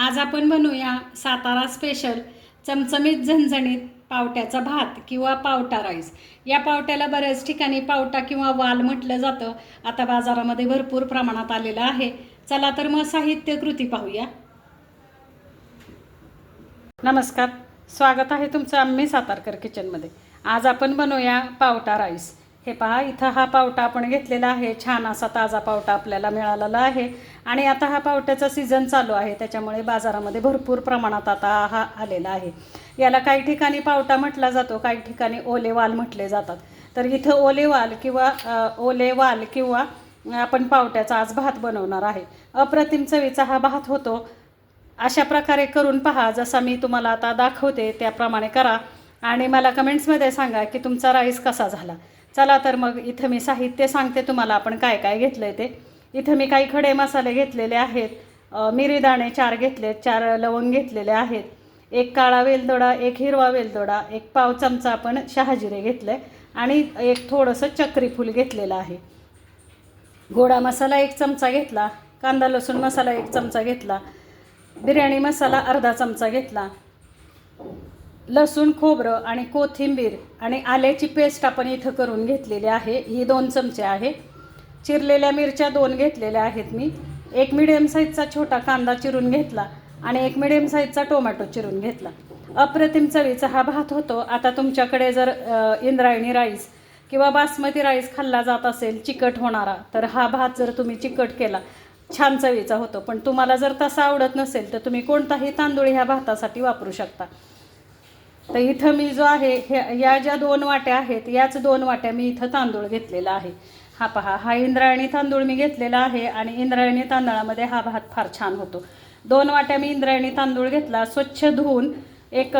आज आपण बनवूया सातारा स्पेशल चमचमीत झणझणीत पावट्याचा भात किंवा पावटा राईस या पावट्याला बऱ्याच ठिकाणी पावटा किंवा वाल म्हटलं जातं. आता बाजारामध्ये भरपूर प्रमाणात आलेलं आहे. चला तर मग साहित्य कृती पाहूया. नमस्कार. स्वागत आहे तुमचं आम्ही सातारकर किचनमध्ये आज आपण बनवूया पावटा राईस हे पहा इथं हा पावटा आपण घेतलेला आहे. छान असा ताजा पावटा आपल्याला मिळालेला आहे. आणि आता हा पावट्याचा सीझन चालू आहे. त्याच्यामुळे बाजारामध्ये भरपूर प्रमाणात आता हा आलेला आहे. याला काही ठिकाणी पावटा म्हटला जातो काही ठिकाणी ओले वाल म्हटले जातात. तर इथं ओले वाल किंवा ओलेवाल ओले वाल किंवा आपण पावट्याचा आज भात बनवणार आहे. अप्रतिम चवीचा हा भात होतो. अशा प्रकारे करून पहा. जसा मी तुम्हाला आता दाखवते त्याप्रमाणे करा. आणि मला कमेंट्समध्ये सांगा की तुमचा राईस कसा झाला. चला तर मग इथं मी साहित्य सांगते तुम्हाला आपण काय काय घेतलं आहे ते. इथं मी काही खडे मसाले घेतलेले आहेत. मिरीदाणे चार घेतले चार लवंग घेतलेले आहेत. एक काळा वेलदोडा एक हिरवा वेलदोडा एक पाव चमचा आपण शहाजिरे घेतलं आहे आणि एक थोडंसं चक्रीफूल घेतलेलं आहे. गोडा मसाला एक चमचा घेतला कांदा लसूण मसाला एक चमचा घेतला बिर्याणी मसाला अर्धा चमचा घेतला. लसूण खोबरं आणि कोथिंबीर आणि आल्याची पेस्ट आपण इथं करून घेतलेली आहे. ही दोन चमचे आहे चिरलेल्या मिरच्या दोन घेतलेल्या आहेत मी. एक मिडियम साईजचा छोटा कांदा चिरून घेतला आणि एक मिडियम साईजचा टोमॅटो चिरून घेतला. अप्रतिम चवीचा हा भात होतो. आता तुमच्याकडे जर इंद्रायणी राईस किंवा बासमती राईस खाल्ला जात असेल चिकट होणारा तर हा भात जर तुम्ही चिकट केला छान चवीचा होतो. पण तुम्हाला जर तसा आवडत नसेल तर तुम्ही कोणताही तांदूळ ह्या भातासाठी वापरू शकता. तर इथं मी जो आहे हे या ज्या दोन वाट्या आहेत याच दोन वाट्या मी इथं तांदूळ घेतलेला आहे. हा पहा हा इंद्रायणी तांदूळ मी घेतलेला आहे आणि इंद्रायणी तांदळामध्ये हा भात फार छान होतो. दोन वाट्या मी इंद्रायणी तांदूळ घेतला स्वच्छ धुवून एक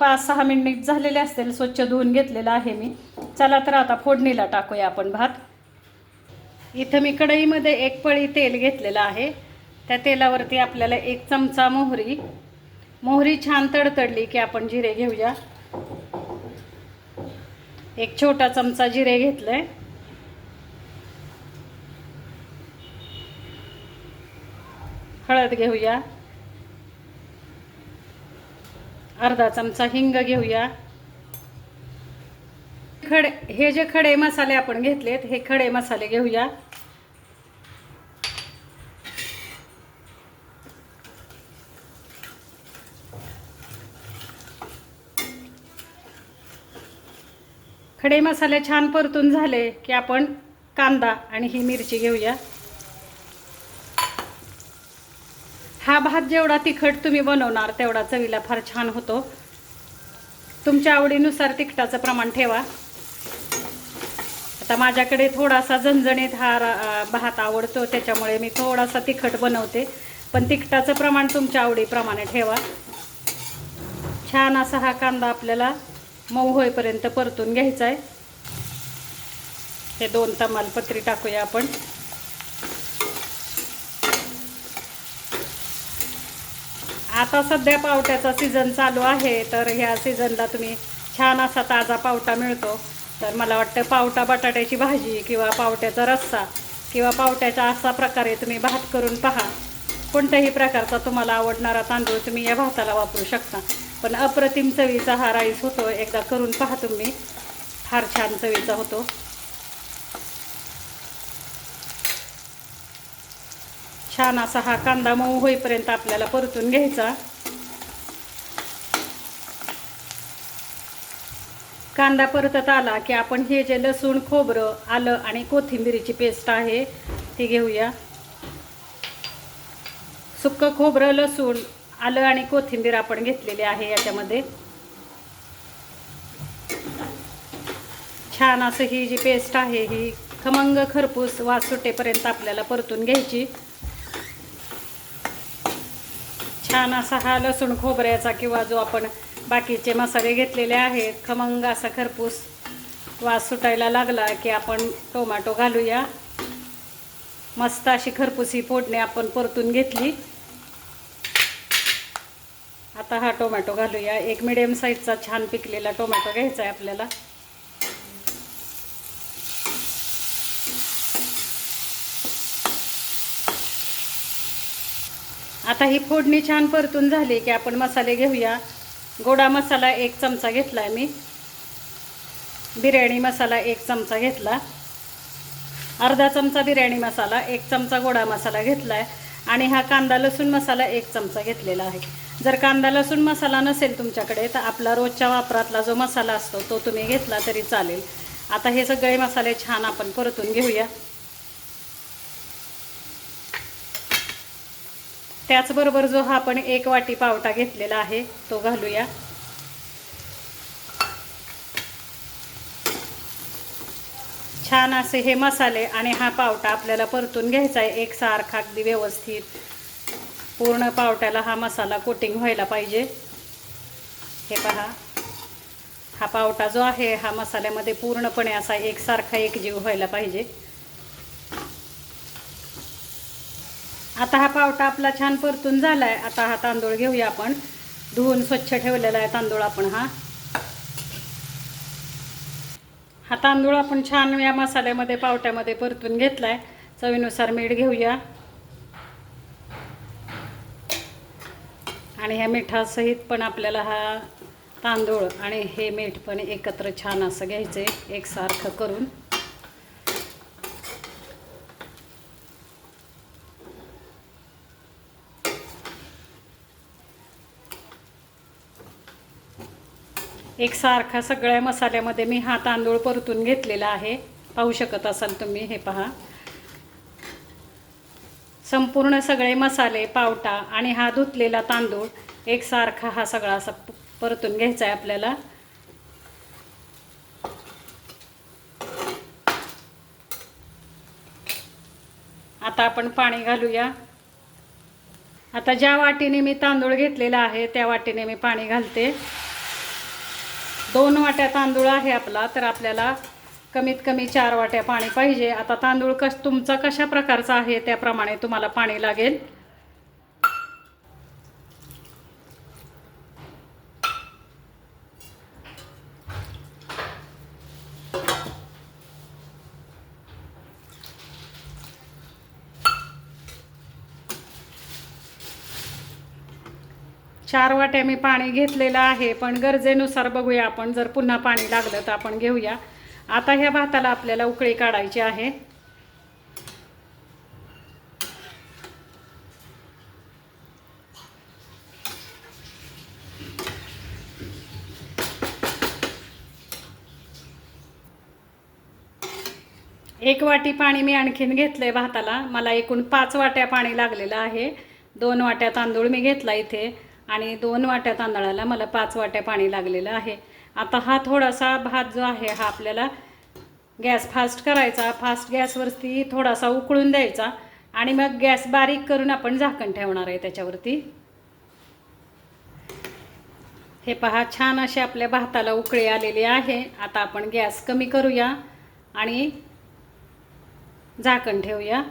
पाच सहा मिनिट झालेले असतील स्वच्छ धुवून घेतलेला आहे मी. चला तर आता फोडणीला टाकूया आपण भात. इथं मी कढईमध्ये एक पळी तेल घेतलेलं आहे. त्या तेलावरती आपल्याला एक चमचा मोहरी मोहरी छान तडतडली की आपण जिरे घेऊया. एक छोटा चमचा जिरे घेतलंय. हळद घेऊया. अर्धा चमचा हिंग घेऊया. खडे हे जे खडे मसाले आपण घेतलेत हे खडे मसाले घेऊया. खडे मसाले छान परतून झाले की आपण कांदा आणि ही मिरची घेऊया. हा भात जेवढा तिखट तुम्ही बनवणार तेवढा चवीला फार छान होतो. तुमच्या आवडीनुसार तिखटाचं प्रमाण ठेवा. आता माझ्याकडे थोडासा झणझणीत हा भात आवडतो त्याच्यामुळे मी थोडासा तिखट बनवते. पण तिखटाचं प्रमाण तुमच्या आवडीप्रमाणे ठेवा. छान असा हा कांदा आपल्याला मऊ होईपर्यंत परतून घ्यायचा आहे. हे दोन तमालपत्री टाकूया आपण. आता सध्या पावट्याचा सीझन चालू आहे तर ह्या सीझनला तुम्ही छान असा ताजा पावटा मिळतो. तर मला वाटतं पावटा बटाट्याची भाजी किंवा पावट्याचा रस्सा किंवा पावट्याच्या असा प्रकारे तुम्ही भात करून पहा. कोणत्याही प्रकारचा तुम्हाला आवडणारा तांदूळ तुम्ही या भाताला वापरू शकता. पण अप्रतिम चवीचा हा राईस होतो. एकदा करून पहा तुम्ही. फार छान चवीचा होतो. छान असा हा कांदा मऊ होईपर्यंत आपल्याला परतून घ्यायचा. कांदा परतत आला की आपण हे जे लसूण खोबरं आलं आणि कोथिंबिरीची पेस्ट आहे ती घेऊया. सुक्क खोबरं लसूण आलं आणि कोथिंबीर आपण घेतलेली आहे याच्यामध्ये. छान असं ही जी पेस्ट आहे ही खमंग खरपूस वास सुटेपर्यंत आपल्याला परतून घ्यायची. छान असा हा लसूण खोबऱ्याचा किंवा जो आपण बाकीचे मसाले घेतलेले आहेत खमंग असा खरपूस वास सुटायला लागला की आपण टोमॅटो घालूया. मस्त अशी खरपूस ही फोडणी आपण परतून घेतली. आता हा टोमॅटो घालूया. एक मिडियम साईजचा छान पिकलेला टोमॅटो घ्यायचा आहे आपल्याला. आता ही फोडणी छान परतून झाली की आपण मसाले घेऊया. गोडा मसाला एक चमचा घेतला आहे मी. बिर्याणी मसाला एक चमचा घेतला. अर्धा चमचा बिर्याणी मसाला एक चमचा गोडा मसाला घेतला आहे आणि हा कांदा लसूण मसाला एक चमचा घेतलेला आहे. जर कांदा लसूण मसाला नसेल तुमच्याकडे तर आपला रोजच्या वापरातला जो मसाला असतो तो तुम्ही घेतला तरी चालेल. आता हे सगळे मसाले छान आपण परतून घेऊया. त्याचबरोबर जो हा आपण एक वाटी पावटा घेतलेला आहे तो घालूया. छान असे हे मसाले आणि हा पावटा आपल्याला परतून घ्यायचा आहे एकसारखा अगदी व्यवस्थित. पूर्ण पावट्याला हा मसाला कोटिंग व्हायला पाहिजे. हे पहा. हा पावटा जो आहे हा मसाल्यामध्ये पूर्णपणे असा एकसारखा एकजीव व्हायला पाहिजे. आता हा पावटा आपला छान परतून झाला आहे आता हा तांदूळ घेऊया आपण. धुवून स्वच्छ ठेवलेला आहे तांदूळ आपण हा. हा तांदूळ आपण छान या मसाल्यामध्ये पावट्यामध्ये परतून घेतला आहे चवीनुसार मीठ घेऊया. आणि ह्या मिठासहित पण आपल्याला हा तांदूळ आणि हे मीठ पण एकत्र छान असं घ्यायचं आहे एकसारखं करून. एकसारखा सगळ्या मसाल्यामध्ये मी हा तांदूळ परतून घेतलेला आहे. पाहू शकत असाल तुम्ही हे पहा. संपूर्ण सगळे मसाले पावटा आणि हा धुतलेला तांदूळ एकसारखा हा सगळा असा परतून घ्यायचा आहे आपल्याला. आता आपण पाणी घालूया. आता ज्या वाटीने मी तांदूळ घेतलेला आहे त्या वाटीने मी पाणी घालते. दोन वाट्या तांदूळ आहे आपला तर आपल्याला कमीत कमी चार वाट्या पाणी पाहिजे. आता तांदूळ कश तुमचा कशा प्रकारचा आहे त्याप्रमाणे तुम्हाला पाणी लागेल? चार वाट्या मी पाणी घेतलेलं आहे पण गरजेनुसार बघूया आपण. जर पुन्हा पाणी लागलं तर आपण घेऊया. आता ह्या भाताला आपल्याला उकळी काढायची आहे. एक वाटी पाणी मी आणखीन घेतलं आहे भाताला. मला एकूण पाच वाट्या पाणी लागलेलं आहे. दोन वाट्या तांदूळ मी घेतला इथे आणि दोन वाट्या तांदळाला मला पाच वाट्या पाणी लागलेलं आहे. आता हा थोडासा भात जो आहे हा आपल्याला गॅस फास्ट करायचा. फास्ट गॅसवरती थोडासा उकळून द्यायचा आणि मग गॅस बारीक करून आपण झाकण ठेवणार आहे त्याच्यावरती. हे पहा छान असे आपल्या भाताला उकळी आलेली आहे. आता आपण गॅस कमी करूया आणि झाकण ठेवूया.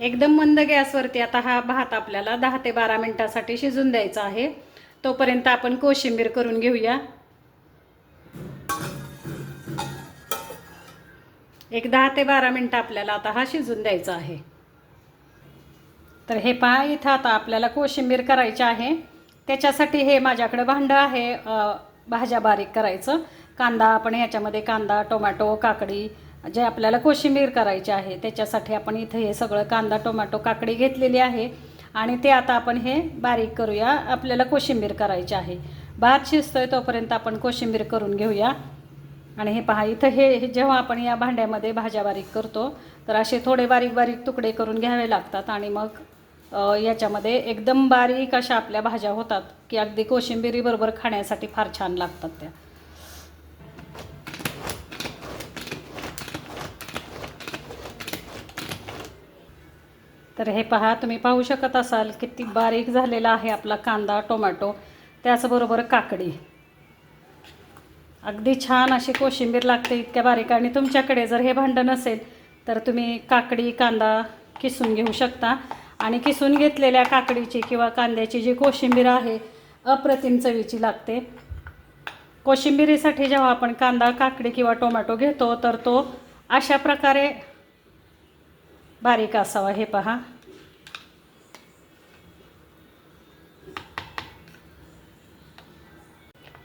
एकदम मंद गॅसवरती आता हा भात आपल्याला दहा ते बारा मिनटासाठी शिजून द्यायचा आहे. तोपर्यंत आपण कोशिंबीर करून घेऊया. एक दहा ते बारा मिनटं आपल्याला आता हा शिजून द्यायचा आहे. तर हे पहा इथं आता आपल्याला कोशिंबीर करायची आहे. त्याच्यासाठी हे माझ्याकडे भांडं आहे भाज्या बारीक करायचं. कांदा आपण ह्याच्यामध्ये कांदा टोमॅटो काकडी जे आपल्याला कोशिंबीर करायचे आहे त्याच्यासाठी आपण इथं हे सगळं कांदा टोमॅटो काकडी घेतलेली आहे. आणि ते आता आपण हे बारीक करूया आपल्याला कोशिंबीर करायची आहे. भात शिजतोय तोपर्यंत आपण कोशिंबीर करून घेऊया. आणि हे पहा इथं हे हे जेव्हा आपण या भांड्यामध्ये भाज्या बारीक करतो तर असे थोडे बारीक बारीक तुकडे करून घ्यावे लागतात. आणि मग याच्यामध्ये एकदम बारीक अशा आपल्या भाज्या होतात की अगदी कोशिंबिरीबरोबर खाण्यासाठी फार छान लागतात त्या. तर हे पहा तुम्ही पाहू शकत असाल किती बारीक झालेला आहे आपला कांदा टोमॅटो त्याचबरोबर काकडी. अगदी छान अशी कोशिंबीर लागते इतक्या बारीक. आणि तुमच्याकडे जर हे भांडं नसेल तर तुम्ही काकडी कांदा किसून घेऊ शकता. आणि किसून घेतलेल्या काकडीची किंवा कांद्याची जी कोशिंबीर आहे अप्रतिम चवीची लागते. कोशिंबिरीसाठी जेव्हा आपण कांदा काकडी किंवा टोमॅटो घेतो तर तो अशा प्रकारे बारीक असावा हे पहा.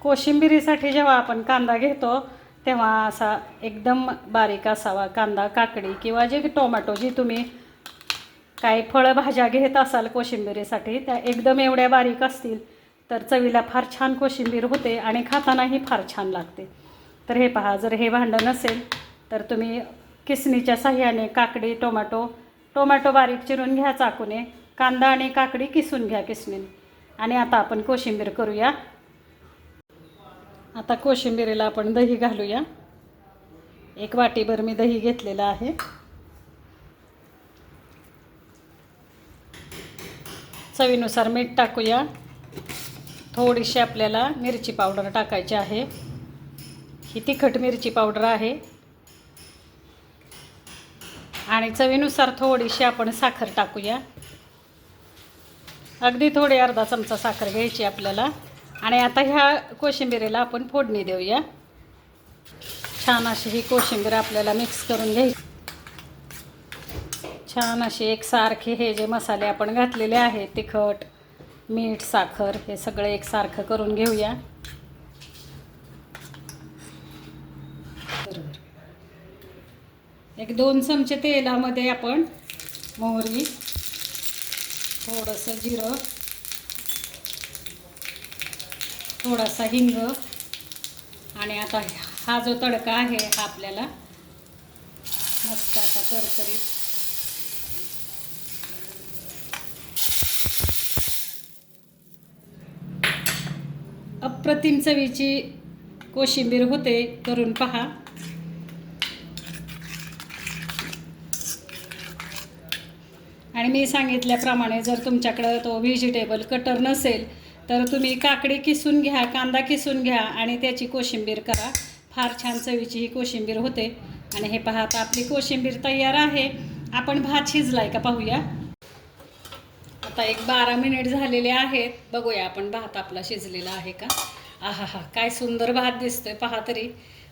कोशिंबिरीसाठी जेव्हा आपण कांदा घेतो तेव्हा असा एकदम बारीक असावा कांदा काकडी किंवा जे टोमॅटो जी तुम्ही काही फळभाज्या घेत असाल कोशिंबिरीसाठी त्या एकदम एवढ्या बारीक असतील तर चवीला फार छान कोशिंबीर होते आणि खातानाही फार छान लागते. तर हे पहा जर हे भांडं नसेल तर तुम्ही किसणीच्या साह्याने काकडी टोमॅटो टोमॅटो बारीक चिरून घ्या चाकूने कांदा आणि काकडी किसून घ्या किसणीने आणि आता आपण कोशिंबीर करूया. आता कोशिंबिरीला आपण दही घालूया. एक वाटीभर मी दही घेतलेलं आहे. चवीनुसार मीठ टाकूया. थोडीशी आपल्याला मिरची पावडर टाकायची आहे. ही तिखट मिरची पावडर आहे. आणि चवीनुसार थोडीशी आपण साखर टाकूया. अगदी थोडी अर्धा चमचा साखर घ्यायची आपल्याला. आणि आता ह्या कोशिंबिरीला आपण फोडणी देऊया. छान अशी ही कोशिंबीर आपल्याला मिक्स करून घ्यायची. छान अशी एकसारखे हे जे मसाले आपण घातलेले आहेत तिखट मीठ साखर हे सगळं एकसारखं करून घेऊया. एक दोन चमचे तेलामध्ये आपण मोहरी थोडंसं जिरं थोडासा हिंग आणि आता हा जो तडका आहे हा आपल्याला मस्त असा करकरीत अप्रतिम चवीची कोशिंबीर होते करून पहा. आणि मी सांगितल्याप्रमाणे जर तुमच्याकडं तो व्हेजिटेबल कटर नसेल तर तुम्ही काकडी किसून घ्या कांदा किसून घ्या आणि त्याची कोशिंबीर करा. फार छान चवीची ही कोशिंबीर होते. आणि हे पहा आता आपली कोशिंबीर तयार आहे. आपण भात शिजलाय का पाहूया. आता एक बारा मिनिट झालेले आहेत. बघूया आपण भात आपला शिजलेला आहे का. आहा हा काय सुंदर भात दिसतोय. पहा तरी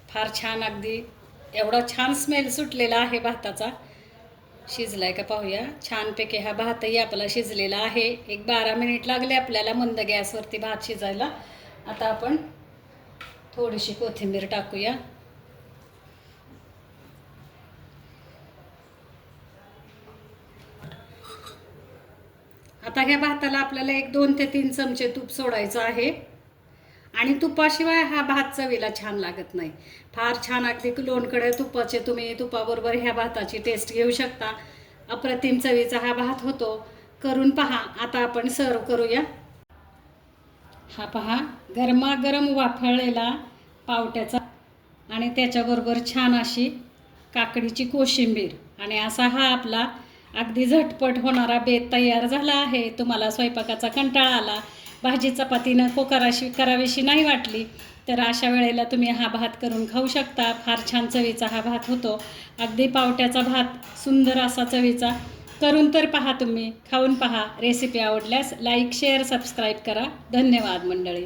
फार छान अगदी एवढा छान स्मेल सुटलेला आहे भाताचा. शिजलाय का पाहूया. छानपैकी हा भातही आपला शिजलेला आहे. एक बारा मिनिट लागले आपल्याला मंद गॅसवरती भात शिजायला. आता आपण थोडीशी कोथिंबीर टाकूया. आता ह्या भाताला आपल्याला एक दोन ते तीन चमचे तूप सोडायचं आहे. आणि तुपाशिवाय हा भात चवीला छान लागत नाही. फार छान अगदी लोणकडे तुपाचे तुम्ही तुपाबरोबर ह्या भाताची टेस्ट घेऊ शकता. अप्रतिम चवीचा हा भात होतो. करून पहा. आता आपण सर्व करूया. हा पहा. गरमागरम वाफळलेला पावट्याचा आणि त्याच्याबरोबर छान अशी काकडीची कोशिंबीर. आणि असा हा आपला अगदी झटपट होणारा बेत तयार झाला आहे. तुम्हाला स्वयंपाकाचा कंटाळा आला भाजी चपातीनं नको कराशी करावीशी नाही वाटली तर अशा वेळेला तुम्ही हा भात करून खाऊ शकता. फार छान चवीचा हा भात होतो. अगदी पावट्याचा भात सुंदर असा चवीचा. करून तर पहा तुम्ही खाऊन पहा. रेसिपी आवडल्यास लाईक शेअर सबस्क्राईब करा. धन्यवाद मंडळी.